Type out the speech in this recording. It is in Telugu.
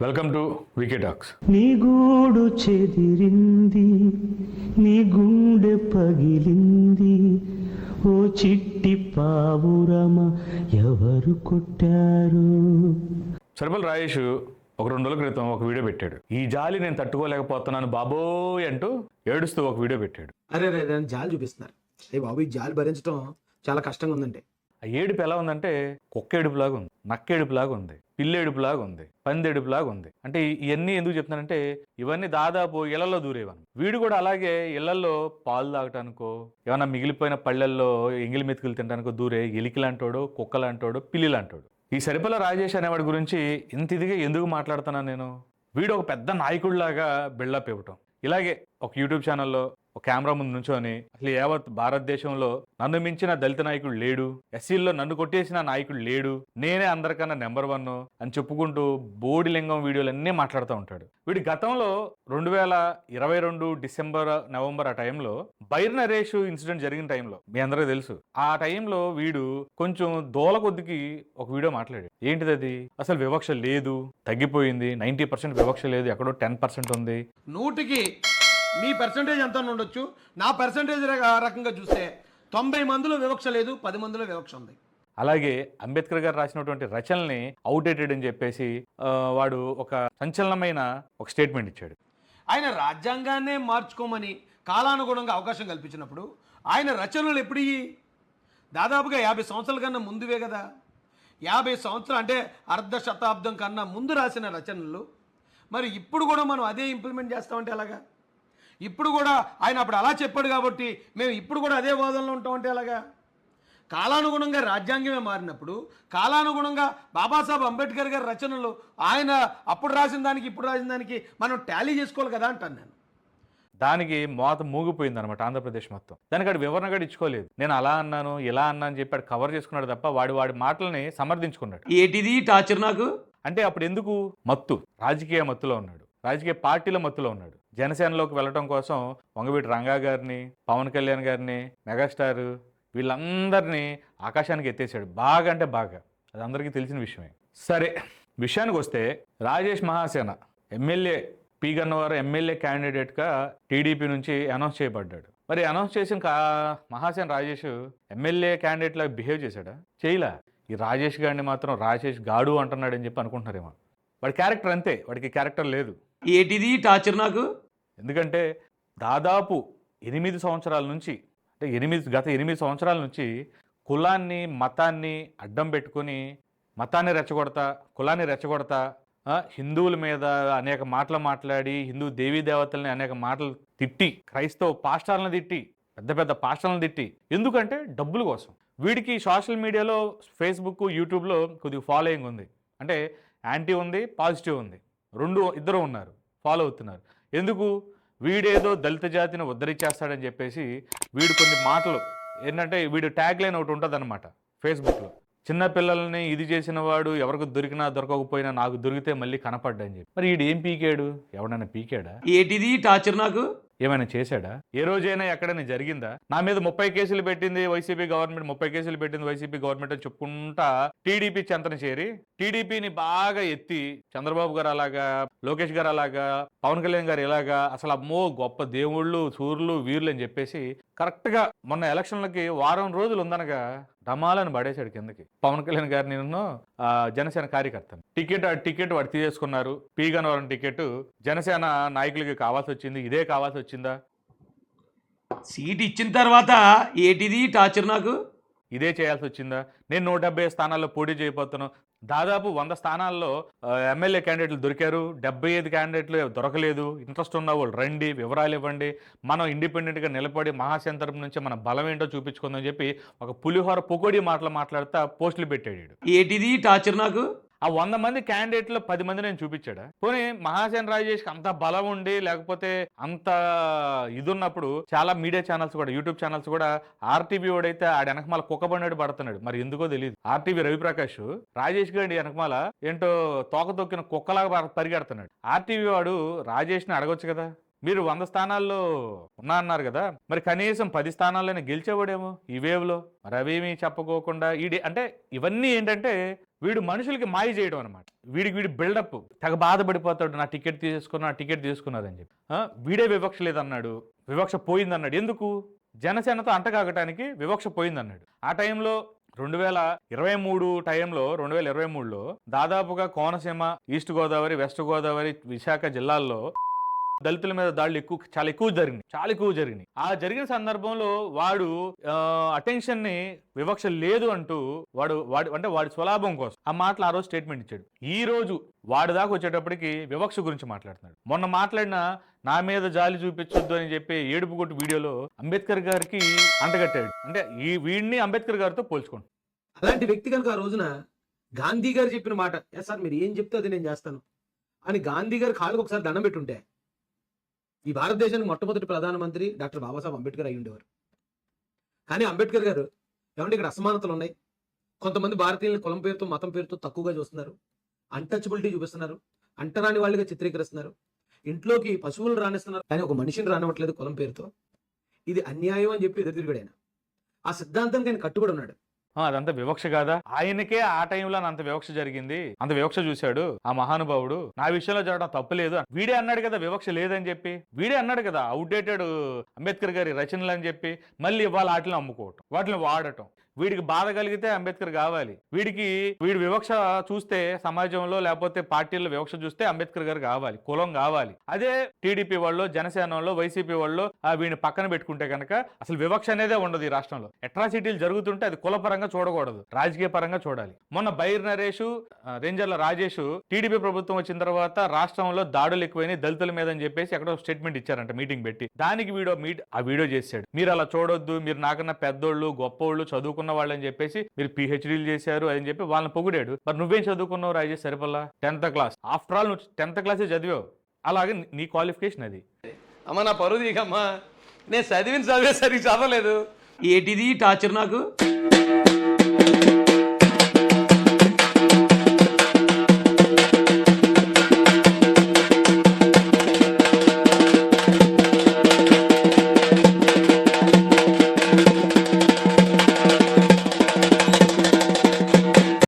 Welcome to wiki talks. నీ గూడు చెదిరింది నీ గుండె పగిలింది. ఓ చిట్టి పావురమ ఎవరు కొట్టారు? సర్బల్ రాజేష్ ఒక రెండు రోజుల క్రితం ఒక వీడియో పెట్టాడు. ఈ జాలి నేను తట్టుకోలేకపోతున్నాను బాబోయ్ అంటూ ఏడుస్తూ ఒక వీడియో పెట్టాడు. అరే రే దాన్ని జాలి చూపిస్తున్నారు. ఏ బాబు ఈ జాలి భరించడం చాలా కష్టంగా ఉందండి ఆ ఏడుపు ఎలా ఉందంటే కుక్క ఏడుపులాగా ఉంది నక్క ఏడుపులాగా ఉంది. పిల్లేడుపులాగా ఉంది పందెడుపులాగా ఉంది అంటే ఇవన్నీ ఎందుకు చెప్తున్నానంటే ఇవన్నీ దాదాపు ఇళ్ళలో దూరేవాను వీడు కూడా అలాగే ఇళ్ళలో పాలు తాగటానికో ఏమైనా మిగిలిపోయిన పళ్ళల్లో ఎంగిలి మెతుకులు తినడానికో దూరే ఎలికి లాంటోడు కుక్క లాంటోడు పిల్లి లాంటోడు. ఈ సరిపల రాజేష్ అనేవాడి గురించి ఇంత ఇదిగా ఎందుకు మాట్లాడుతున్నాను నేను? వీడు ఒక పెద్ద నాయకుడిలాగా బిల్డప్ ఇవ్వటం. ఇలాగే ఒక యూట్యూబ్ ఛానల్లో ఒక కెమెరా ముందు నుంచొని అసలు యావత్ భారతదేశంలో నన్ను మించిన దళిత నాయకుడు లేడు. ఎస్సీల్లో నన్ను కొట్టేసిన నాయకుడు లేడు. నేనే అందరికన్నా నెంబర్ వన్ అని చెప్పుకుంటూ బోడి లింగం వీడియోలన్నీ మాట్లాడుతూ ఉంటాడు. వీడి గతంలో రెండు వేల ఇరవై రెండు డిసెంబర్ నవంబర్ ఆ టైంలో బైర్ నరేష్ ఇన్సిడెంట్ జరిగిన టైంలో మీ అందరికీ తెలుసు. ఆ టైంలో వీడు కొంచెం దోల కొద్దికి ఒక వీడియో మాట్లాడాడు. ఏంటిది అది? అసలు వివక్ష లేదు. తగ్గిపోయింది. నైంటీ పర్సెంట్ వివక్ష లేదు. ఎక్కడో టెన్ పర్సెంట్ ఉంది. నూటికి మీ పర్సంటేజ్ ఎంత ఉండొచ్చు? నా పర్సంటేజ్ రకంగా చూస్తే తొంభై మందిలో వివక్ష లేదు పది మందిలో వివక్ష ఉంది. అలాగే అంబేద్కర్ గారు రాసినటువంటి రచనల్ని అవుటేటెడ్ అని చెప్పేసి వాడు ఒక సంచలనమైన ఒక స్టేట్మెంట్ ఇచ్చాడు. ఆయన రాజ్యాంగాన్నే మార్చుకోమని కాలానుగుణంగా అవకాశం కల్పించినప్పుడు ఆయన రచనలు ఎప్పుడు? దాదాపుగా యాభై సంవత్సరాల కన్నా ముందువే కదా. యాభై సంవత్సరాలు అంటే అర్ధ శతాబ్దం కన్నా ముందు రాసిన రచనలు. మరి ఇప్పుడు కూడా మనం అదే ఇంప్లిమెంట్ చేస్తామంటే ఎలాగా? ఇప్పుడు కూడా ఆయన అప్పుడు అలా చెప్పాడు కాబట్టి మేము ఇప్పుడు కూడా అదే వాదనలో ఉంటామంటే ఎలాగా? కాలానుగుణంగా రాజ్యాంగమే మారినప్పుడు కాలానుగుణంగా బాబాసాహెబ్ అంబేద్కర్ గారి రచనలు ఆయన అప్పుడు రాసిన దానికి ఇప్పుడు రాసిన దానికి మనం టాలీ చేసుకోవాలి కదా అంటాను నేను. దానికి మోత మూగిపోయింది అనమాట ఆంధ్రప్రదేశ్ మొత్తం. దానికి వాడు వివరణ కూడా ఇచ్చుకోలేదు. నేను అలా అన్నాను ఇలా అన్నా అని చెప్పి కవర్ చేసుకున్నాడు తప్ప వాడు వాడి మాటల్ని సమర్థించుకున్నాడు. ఏటిది టార్చర్ నాకు? అంటే అప్పుడు ఎందుకు? మత్తు. రాజకీయ మత్తులో ఉన్నాడు. రాజకీయ పార్టీల మత్తులో ఉన్నాడు. జనసేనలోకి వెళ్ళటం కోసం వంగవీటి రంగా గారిని పవన్ కళ్యాణ్ గారిని మెగాస్టార్ వీళ్ళందరినీ ఆకాశానికి ఎత్తేసాడు. బాగా అంటే బాగా. అది అందరికీ తెలిసిన విషయమే. సరే విషయానికి వస్తే Rajesh Mahasena MLA P. Gannavaram MLA క్యాండిడేట్గా TDP నుంచి అనౌన్స్ చేయబడ్డాడు. మరి అనౌన్స్ చేసిన కా మహాసేన రాజేష్ ఎమ్మెల్యే క్యాండిడేట్లా బిహేవ్ చేశాడా? చేయలా. ఈ రాజేష్ గారిని మాత్రం రాజేష్ గాడు అంటున్నాడని చెప్పి అనుకుంటున్నారేమో. వాడి క్యారెక్టర్ అంతే. వాడికి క్యారెక్టర్ లేదు. ఏటిది టార్చర్ నాకు? ఎందుకంటే దాదాపు ఎనిమిది సంవత్సరాల నుంచి అంటే ఎనిమిది గత ఎనిమిది సంవత్సరాల నుంచి కులాన్ని మతాన్ని అడ్డం పెట్టుకొని మతాన్ని రెచ్చగొడతా కులాన్ని రెచ్చగొడతా హిందువుల మీద అనేక మాటలు మాట్లాడి హిందూ దేవీ దేవతల్ని అనేక మాటలు తిట్టి క్రైస్తవ పాస్టర్లను తిట్టి పెద్ద పెద్ద పాస్టర్లను తిట్టి ఎందుకంటే డబ్బుల కోసం. వీడికి సోషల్ మీడియాలో ఫేస్బుక్ యూట్యూబ్లో కొద్దిగా ఫాలోయింగ్ ఉంది. అంటే యాంటీ ఉంది పాజిటివ్ ఉంది. రెండు ఇద్దరు ఉన్నారు ఫాలో అవుతున్నారు. ఎందుకు? వీడేదో దళిత జాతిని ఉద్ధరించేస్తాడని చెప్పేసి వీడు కొన్ని మాటలు ఏంటంటే వీడు ట్యాగ్ లైన్ ఒకటి ఉంటుంది అనమాట ఫేస్బుక్లో చిన్న పిల్లల్ని ఇది చేసిన వాడు ఎవరికి దొరికినా దొరకకపోయినా నాకు దొరికితే మళ్ళీ కనపడ్డని చెప్పి. మరి వీడు ఏం పీకాడు? ఎవడైనా పీకాడా? ఏటిది టార్చర్ నాకు? ఏమైనా చేశాడా? ఏ రోజైనా ఎక్కడైనా జరిగిందా? నా మీద ముప్పై కేసులు పెట్టింది వైసీపీ గవర్నమెంట్ ముప్పై కేసులు పెట్టింది వైసీపీ గవర్నమెంట్ అని చెప్పుకుంటా టీడీపీ చెంతన చేరి టీడీపీని బాగా ఎత్తి చంద్రబాబు గారు అలాగా లోకేష్ గారు అలాగా పవన్ కళ్యాణ్ గారు ఇలాగా అసలు అమ్మో గొప్ప దేవుళ్ళు సూర్యులు వీరులు అని చెప్పేసి కరెక్ట్గా మొన్న ఎలక్షన్లకి వారం రోజులు ఉందనగా డమాలని పడేశాడు కిందకి. పవన్ కళ్యాణ్ గారు నేను జనసేన కార్యకర్తను. టికెట్ టికెట్ వాడు తీసేసుకున్నారు. పీ. గన్నవరం టికెట్. జనసేన నాయకులకి కావాల్సి వచ్చింది. ఇదే కావాల్సి వచ్చిందా? సీట్ ఇచ్చిన తర్వాత ఏటిది టార్చర్ నాకు? ఇదే చేయాల్సి వచ్చిందా నేను నూట డెబ్బై స్థానాల్లో పోటీ చేయబోతున్నాను. దాదాపు వంద స్థానాల్లో ఎమ్మెల్యే క్యాండిడేట్లు దొరికారు. డెబ్బై ఐదు క్యాండిడేట్లు దొరకలేదు. ఇంట్రెస్ట్ ఉన్న వాళ్ళు రండి వివరాలు ఇవ్వండి. మనం ఇండిపెండెంట్గా నిలబడి మహాసేన నుంచి మన బలం ఏంటో చూపించుకుందని చెప్పి ఒక పులిహోర పొకోడి మాటలు మాట్లాడుతా పోస్టులు పెట్టాడు ఏంటిది ఏటిది టార్చర్ నాకు? ఆ వంద మంది క్యాండిడేట్లో పది మంది నేను చూపించాడా? పోనీ మహాసేన్ రాజేష్కి అంత బలం ఉండి లేకపోతే అంత ఇది ఉన్నప్పుడు చాలా మీడియా ఛానల్స్ కూడా యూట్యూబ్ ఛానల్స్ కూడా ఆర్టీవీ వాడైతే ఆడ వెనకమాల కుక్కబడినాడు పడుతున్నాడు. మరి ఎందుకో తెలియదు ఆర్టీవీ రవిప్రకాష్ రాజేష్ గారి వెనకమాల ఏంటో తోక తొక్కిన కుక్కలాగా పరిగెడుతున్నాడు. ఆర్టీవీ వాడు రాజేష్ని అడగొచ్చు కదా? మీరు వంద స్థానాల్లో ఉన్నా అన్నారు కదా మరి కనీసం పది స్థానాల్లోనే గెలిచేవాడేమో ఈ వేవ్లో? మరి అవేమీ చెప్పకోకుండా ఈడి అంటే ఇవన్నీ ఏంటంటే వీడు మనుషులకి మాయ చేయడం అనమాట వీడికి వీడి బిల్డప్ తెగ బాధపడిపోతాడు నా టికెట్ తీసుకున్నా నా టికెట్ తీసుకున్నారని చెప్పి. వీడే వివక్ష లేదన్నాడు. వివక్ష పోయిందన్నాడు. ఎందుకు? జనసేనతో అంటకాగటానికి వివక్ష పోయిందన్నాడు. ఆ టైంలో రెండు వేల ఇరవై మూడు టైంలో రెండు వేల ఇరవై మూడులో దాదాపుగా కోనసీమ ఈస్ట్ గోదావరి వెస్ట్ గోదావరి విశాఖ జిల్లాల్లో దళితుల మీద దాడులు ఎక్కువ చాలా ఎక్కువ జరిగినాయి చాలా ఎక్కువ జరిగినాయి. ఆ జరిగిన సందర్భంలో వాడు అటెన్షన్ని వివక్ష లేదు అంటూ వాడు వాడు అంటే వాడి స్వలాభం కోసం ఆ మాటలు ఆ రోజు స్టేట్మెంట్ ఇచ్చాడు. ఈ రోజు వాడి దాకా వచ్చేటప్పటికి వివక్ష గురించి మాట్లాడుతున్నాడు. మొన్న మాట్లాడిన నా మీద జాలి చూపించొద్దు అని చెప్పి ఏడుపు కొట్టు వీడియోలో అంబేద్కర్ గారికి అంటగట్టాడు. అంటే ఈ వీడిని అంబేద్కర్ గారితో పోల్చుకోండి. అలాంటి వ్యక్తి కనుక ఆ రోజున గాంధీ గారు చెప్పిన మాట ఎస్ సార్ మీరు ఏం చెప్తే అది నేను చేస్తాను అని గాంధీ గారు కాళ్ళకు ఒకసారి దండం పెట్టుంటే ఈ భారతదేశానికి మొట్టమొదటి ప్రధానమంత్రి డాక్టర్ బాబాసాహెబ్ అంబేద్కర్ అయి ఉండేవారు. కానీ అంబేద్కర్ గారు ఏమంటే ఇక్కడ అసమానతలు ఉన్నాయి? కొంతమంది భారతీయులను కులం పేరుతో మతం పేరుతో తక్కువగా చూస్తున్నారు. అన్టచబిలిటీ చూపిస్తున్నారు. అంటరాని వాళ్ళుగా చిత్రీకరిస్తున్నారు. ఇంట్లోకి పశువులు రాణిస్తున్నారు. కానీ ఒక మనిషిని రానివ్వట్లేదు కులం పేరుతో. ఇది అన్యాయం అని చెప్పి ఎదురు తిరిగాడు ఆయన. ఆ సిద్ధాంతానికి ఆయన కట్టుబడి ఉన్నాడు. అదంతా వివక్ష కాదా? ఆయనకే ఆ టైంలో అంత వివక్ష జరిగింది. అంత వివక్ష చూశాడు ఆ మహానుభావుడు. నా విషయంలో జరగడం తప్పులేదు వీడే అన్నాడు కదా వివక్ష లేదని చెప్పి. వీడే అన్నాడు కదా అవుట్డేటెడ్ అంబేద్కర్ గారి రచనలు అని చెప్పి. మళ్ళీ ఇవాళ వాటిని అమ్ముకోవటం వాటిని వాడటం. వీడికి బాధ కలిగితే అంబేద్కర్ కావాలి. వీడికి వీడి వివక్ష చూస్తే సమాజంలో లేకపోతే పార్టీల్లో వివక్ష చూస్తే అంబేద్కర్ గారు కావాలి కులం కావాలి. అదే టీడీపీ వాళ్ళు జనసేన వాళ్ళు వైసీపీ వాళ్ళు ఆ వీడిని పక్కన పెట్టుకుంటే కనుక అసలు వివక్ష అనేదే ఉండదు ఈ రాష్ట్రంలో. అట్రాసిటీలు జరుగుతుంటే అది కులపరంగా చూడకూడదు రాజకీయ పరంగా చూడాలి. మొన్న బైర్ నరేష్ రేంజర్ల రాజేష్ టీడీపీ ప్రభుత్వం వచ్చిన తర్వాత రాష్ట్రంలో దాడులు ఎక్కువైనాయి దళితుల మీద అని చెప్పేసి ఎక్కడో స్టేట్మెంట్ ఇచ్చారంట మీటింగ్ పెట్టి. దానికి వీడియో మీట్ ఆ వీడియో చేశాడు. మీరు అలా చూడొద్దు మీరు నాకన్నా పెద్దోళ్ళు గొప్పోళ్ళు చదువుకున్న వాళ్ళు వాళ్ళని చెప్పేసి మీరు పిహెచ్డీలు చేశారు అని చెప్పి వాళ్ళని పొగిడాడు. మరి నువ్వేం చదువుకున్నావు రాజే సరిపల్లా? టెన్త్ క్లాస్ ఆఫ్టర్ ఆల్ నువ్వు టెన్త్ క్లాసే చదివావు. అలాగే నీ- క్వాలిఫికేషన్ అది. అమ్మ నా పరువు దిగమ్మా. నేను చదివిన చదివే సరిగ్గా చదవలేదు. ఏటిది టార్చర్ నాకు?